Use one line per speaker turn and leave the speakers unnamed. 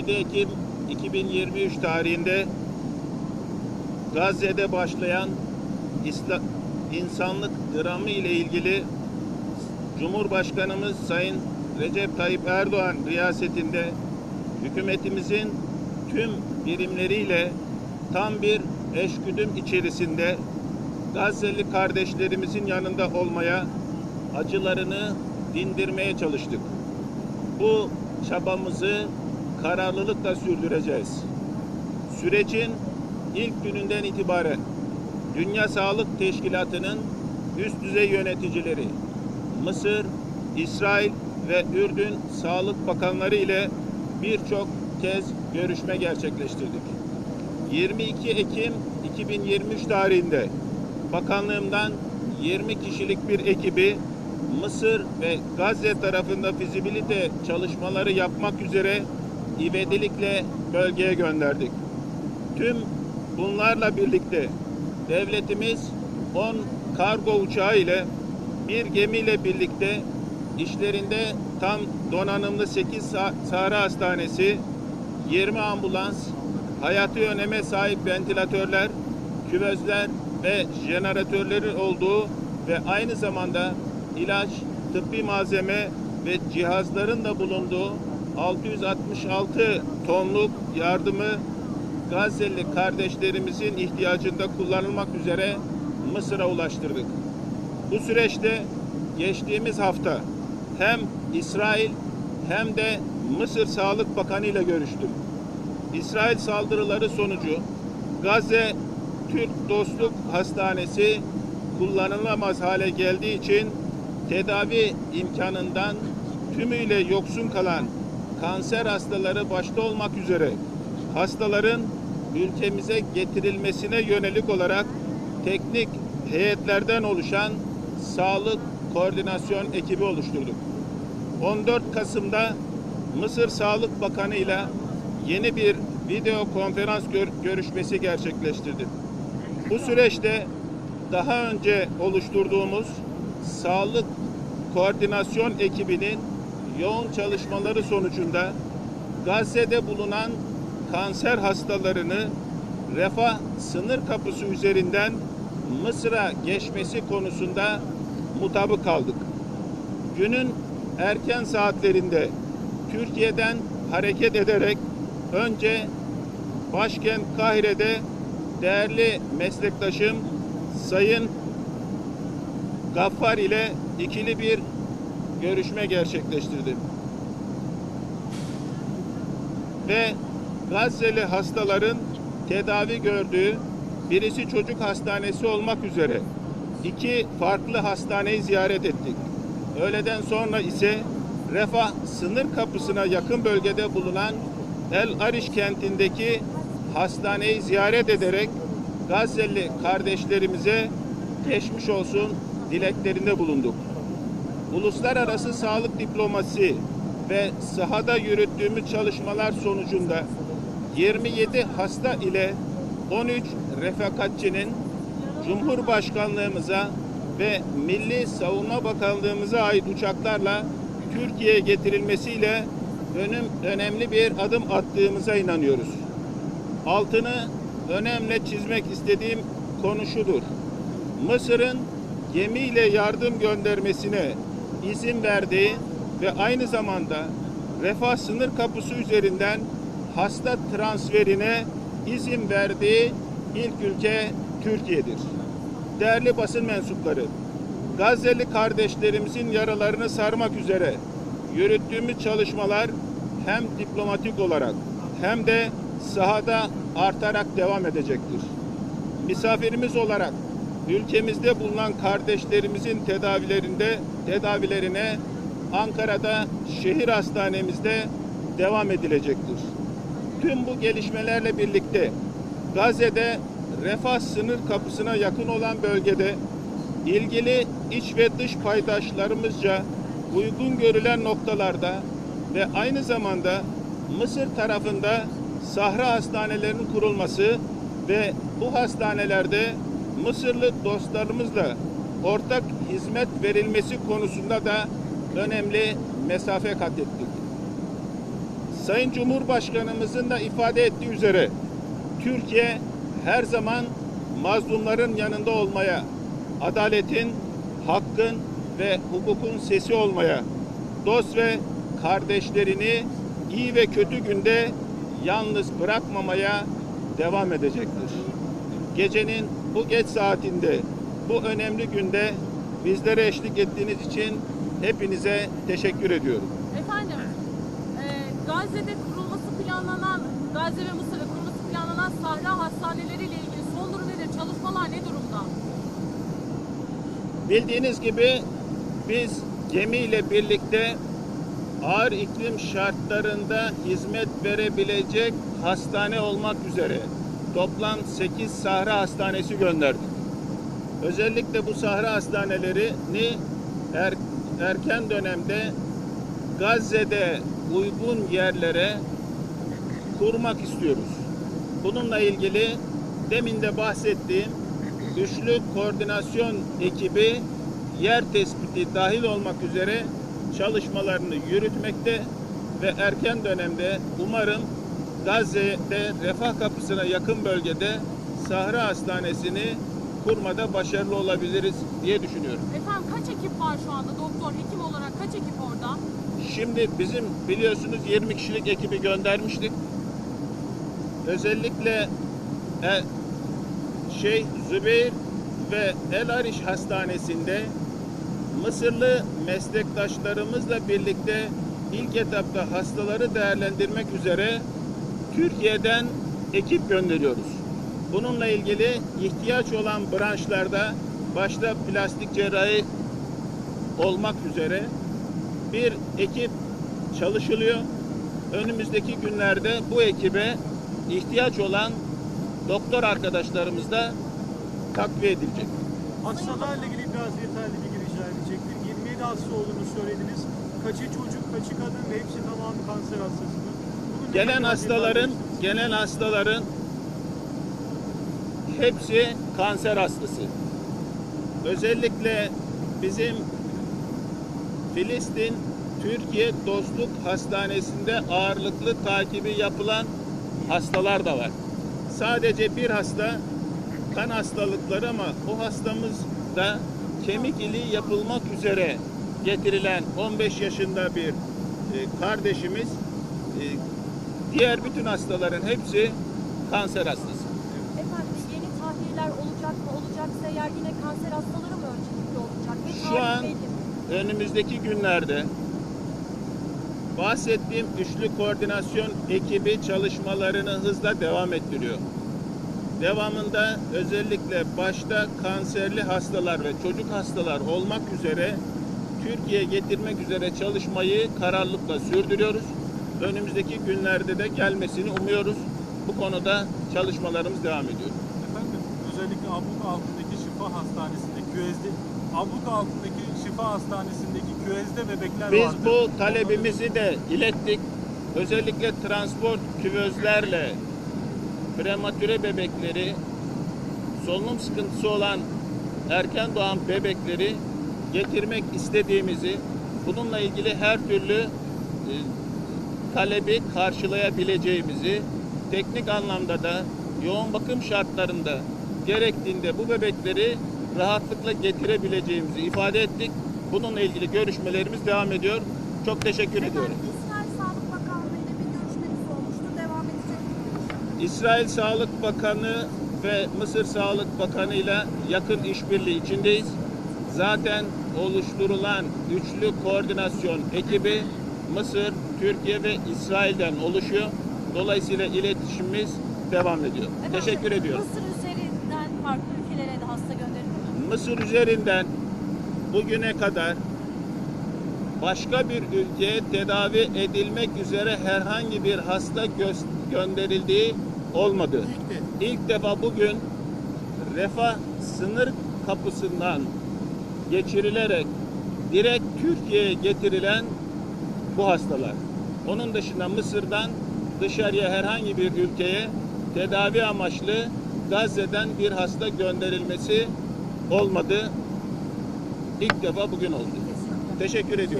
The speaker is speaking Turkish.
7 Ekim 2023 tarihinde Gazze'de başlayan insanlık dramı ile ilgili Cumhurbaşkanımız Sayın Recep Tayyip Erdoğan riyasetinde hükümetimizin tüm birimleriyle tam bir eşgüdüm içerisinde Gazze'li kardeşlerimizin yanında olmaya, acılarını dindirmeye çalıştık. Bu çabamızı kararlılıkla sürdüreceğiz. Sürecin ilk gününden itibaren Dünya Sağlık Teşkilatı'nın üst düzey yöneticileri, Mısır, İsrail ve Ürdün Sağlık Bakanları ile birçok kez görüşme gerçekleştirdik. 22 Ekim 2023 tarihinde bakanlığımdan 20 kişilik bir ekibi Mısır ve Gazze tarafında fizibilite çalışmaları yapmak üzere ivedilikle bölgeye gönderdik. Tüm bunlarla birlikte devletimiz 10 kargo uçağı ile bir gemiyle birlikte işlerinde tam donanımlı 8 Sa- Sahra Hastanesi, 20 ambulans, hayati öneme sahip ventilatörler, küvezler ve jeneratörlerin olduğu ve aynı zamanda ilaç, tıbbi malzeme ve cihazların da bulunduğu 666 tonluk yardımı Gazze'li kardeşlerimizin ihtiyacında kullanılmak üzere Mısır'a ulaştırdık. Bu süreçte geçtiğimiz hafta hem İsrail hem de Mısır Sağlık Bakanı ile görüştüm. İsrail saldırıları sonucu Gazze Türk Dostluk Hastanesi kullanılamaz hale geldiği için tedavi imkanından tümüyle yoksun kalan kanser hastaları başta olmak üzere hastaların ülkemize getirilmesine yönelik olarak teknik heyetlerden oluşan sağlık koordinasyon ekibi oluşturduk. 14 Kasım'da Mısır Sağlık Bakanı ile yeni bir video konferans gör- görüşmesi gerçekleştirdim. Bu süreçte daha önce oluşturduğumuz sağlık koordinasyon ekibinin yoğun çalışmaları sonucunda Gazze'de bulunan kanser hastalarını refah sınır kapısı üzerinden Mısır'a geçmesi konusunda mutabık kaldık. Günün erken saatlerinde Türkiye'den hareket ederek önce başkent Kahire'de değerli meslektaşım Sayın Gaffar ile ikili bir görüşme gerçekleştirdim. Ve Gazze'li hastaların tedavi gördüğü birisi çocuk hastanesi olmak üzere iki farklı hastaneyi ziyaret ettik. Öğleden sonra ise Refah sınır kapısına yakın bölgede bulunan El Ariş kentindeki hastaneyi ziyaret ederek Gazze'li kardeşlerimize geçmiş olsun dileklerinde bulunduk. Uluslararası sağlık diplomasi ve sahada yürüttüğümüz çalışmalar sonucunda 27 hasta ile 13 refakatçinin Cumhurbaşkanlığımıza ve Milli Savunma Bakanlığımıza ait uçaklarla Türkiye'ye getirilmesiyle önüm, önemli bir adım attığımıza inanıyoruz. Altını önemli çizmek istediğim konu şudur. Mısır'ın gemiyle yardım göndermesine izin verdiği ve aynı zamanda refah sınır kapısı üzerinden hasta transferine izin verdiği ilk ülke Türkiye'dir. Değerli basın mensupları, Gazze'li kardeşlerimizin yaralarını sarmak üzere yürüttüğümüz çalışmalar hem diplomatik olarak hem de sahada artarak devam edecektir. Misafirimiz olarak ülkemizde bulunan kardeşlerimizin tedavilerinde tedavilerine Ankara'da şehir hastanemizde devam edilecektir. Tüm bu gelişmelerle birlikte Gazze'de refah sınır kapısına yakın olan bölgede ilgili iç ve dış paydaşlarımızca uygun görülen noktalarda ve aynı zamanda Mısır tarafında sahra hastanelerinin kurulması ve bu hastanelerde Mısırlı dostlarımızla ortak hizmet verilmesi konusunda da önemli mesafe kat ettik. Sayın Cumhurbaşkanımızın da ifade ettiği üzere Türkiye her zaman mazlumların yanında olmaya, adaletin, hakkın ve hukukun sesi olmaya, dost ve kardeşlerini iyi ve kötü günde yalnız bırakmamaya devam edecektir. Gecenin bu geç saatinde, bu önemli günde bizlere eşlik ettiğiniz için hepinize teşekkür ediyorum.
Efendim, e, Gazze'de kurulması planlanan, Gazze ve Mısır'da kurulması planlanan sahra hastaneleriyle ilgili son durum nedir? Çalışmalar ne durumda?
Bildiğiniz gibi biz gemiyle birlikte ağır iklim şartlarında hizmet verebilecek hastane olmak üzere toplam 8 sahra hastanesi gönderdik. Özellikle bu sahra hastanelerini er- erken dönemde Gazze'de uygun yerlere kurmak istiyoruz. Bununla ilgili demin de bahsettiğim üçlü koordinasyon ekibi yer tespiti dahil olmak üzere çalışmalarını yürütmekte ve erken dönemde umarım Gazze'de refah kapısına yakın bölgede Sahra Hastanesi'ni kurmada başarılı olabiliriz diye düşünüyorum.
Efendim kaç ekip var şu anda? Doktor, hekim olarak kaç ekip orada?
Şimdi bizim biliyorsunuz 20 kişilik ekibi göndermiştik. Özellikle e, şey Zübeyir ve El Ariş Hastanesi'nde Mısırlı meslektaşlarımızla birlikte ilk etapta hastaları değerlendirmek üzere Türkiye'den ekip gönderiyoruz. Bununla ilgili ihtiyaç olan branşlarda başta plastik cerrahi olmak üzere bir ekip çalışılıyor. Önümüzdeki günlerde bu ekibe ihtiyaç olan doktor arkadaşlarımız da takviye edilecek.
Hastalarla ilgili biraz detaylı bilgi rica edecektim. 27 hasta olduğunu söylediniz. Kaçı çocuk, kaçı kadın ve hepsi tamamı kanser hastası
Gelen hastaların gelen hastaların hepsi kanser hastası. Özellikle bizim Filistin Türkiye Dostluk Hastanesi'nde ağırlıklı takibi yapılan hastalar da var. Sadece bir hasta kan hastalıkları ama o hastamız da kemik iliği yapılmak üzere getirilen 15 yaşında bir e, kardeşimiz e, diğer bütün hastaların hepsi kanser hastası.
Efendim yeni tahliyeler olacak mı? Olacaksa eğer yine kanser hastaları mı öncelikli olacak? Ve
Şu
tarih
an
belli mi?
önümüzdeki günlerde bahsettiğim üçlü koordinasyon ekibi çalışmalarını hızla devam ettiriyor. Devamında özellikle başta kanserli hastalar ve çocuk hastalar olmak üzere Türkiye'ye getirmek üzere çalışmayı kararlılıkla sürdürüyoruz. Önümüzdeki günlerde de gelmesini umuyoruz. Bu konuda çalışmalarımız devam ediyor.
Efendim özellikle Abluk altındaki şifa hastanesinde küvezde Abluk altındaki şifa hastanesindeki küvezde bebekler
Biz
vardı.
bu talebimizi de ilettik. Özellikle transport küvezlerle prematüre bebekleri, solunum sıkıntısı olan erken doğan bebekleri getirmek istediğimizi, bununla ilgili her türlü talebi karşılayabileceğimizi, teknik anlamda da yoğun bakım şartlarında gerektiğinde bu bebekleri rahatlıkla getirebileceğimizi ifade ettik. Bununla ilgili görüşmelerimiz devam ediyor. Çok teşekkür ediyorum.
Efendim İsrail Sağlık Bakanlığı ile bir görüşmeniz olmuştu. Devam edecek?
İsrail Sağlık Bakanı ve Mısır Sağlık Bakanı ile yakın işbirliği içindeyiz. Zaten oluşturulan üçlü koordinasyon ekibi Mısır, Türkiye ve İsrail'den oluşuyor. Dolayısıyla iletişimimiz devam ediyor.
Efendim,
Teşekkür ediyorum.
Mısır üzerinden farklı ülkelere de hasta gönderildi mi?
Mısır üzerinden bugüne kadar başka bir ülkeye tedavi edilmek üzere herhangi bir hasta gö- gönderildiği olmadı. İlk defa bugün refah sınır kapısından geçirilerek direkt Türkiye'ye getirilen bu hastalar. Onun dışında Mısır'dan dışarıya herhangi bir ülkeye tedavi amaçlı Gazze'den bir hasta gönderilmesi olmadı. İlk defa bugün oldu. Teşekkür ediyorum.